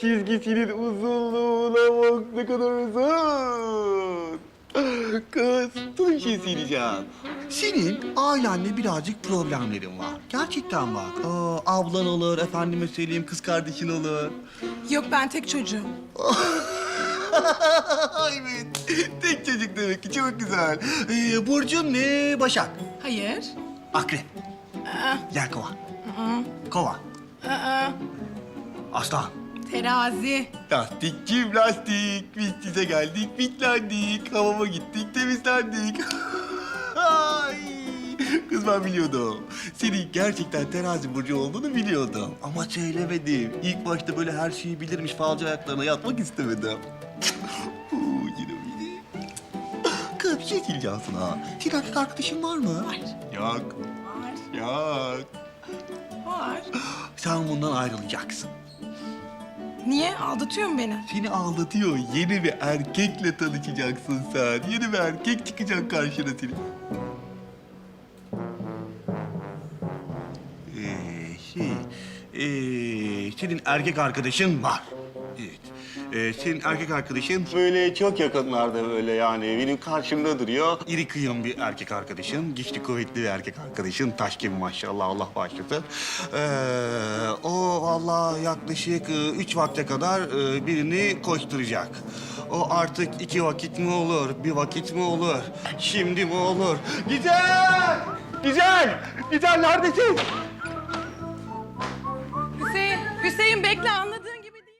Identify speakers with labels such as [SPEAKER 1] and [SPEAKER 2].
[SPEAKER 1] çizgisinin uzunluğuna bak ne kadar uzun. Kız, bir şey söyleyeceğim. Senin ailenle birazcık problemlerin var. Gerçekten bak. Aa, ablan olur, efendime söyleyeyim kız kardeşin olur.
[SPEAKER 2] Yok ben tek çocuğum.
[SPEAKER 1] evet, tek çocuk demek ki çok güzel. Ee, Burcun ne? Başak.
[SPEAKER 2] Hayır.
[SPEAKER 1] Akrep.
[SPEAKER 2] Aa,
[SPEAKER 1] Yelkova. Kova.
[SPEAKER 2] aa,
[SPEAKER 1] Aslan.
[SPEAKER 2] Terazi.
[SPEAKER 1] Lastikçim lastik. Biz size geldik, bitlendik. Hamama gittik, temizlendik. Ay. Kız ben biliyordum. Senin gerçekten terazi burcu olduğunu biliyordum. Ama söylemedim. İlk başta böyle her şeyi bilirmiş falcı ayaklarına yatmak istemedim. Oo, yine beni. Kız bir şey söyleyeceğim sana. Senin erkek arkadaşın var mı?
[SPEAKER 2] Var.
[SPEAKER 1] Yok.
[SPEAKER 2] Var.
[SPEAKER 1] Yok.
[SPEAKER 2] Var.
[SPEAKER 1] Sen bundan ayrılacaksın.
[SPEAKER 2] Niye? Aldatıyor mu beni?
[SPEAKER 1] Seni aldatıyor. Yeni bir erkekle tanışacaksın sen. Yeni bir erkek çıkacak karşına senin. Ee, şey, ee, senin erkek arkadaşın var. Evet. Ee, senin erkek arkadaşın böyle çok yakınlarda böyle yani benim karşımda duruyor. İri kıyım bir erkek arkadaşın, güçlü kuvvetli bir erkek arkadaşın. Taş gibi maşallah Allah başlasın. Ee, o Allah yaklaşık e, üç vakte kadar e, birini koşturacak. O artık iki vakit mi olur, bir vakit mi olur, şimdi mi olur? Güzel! Güzel! Güzel neredesin?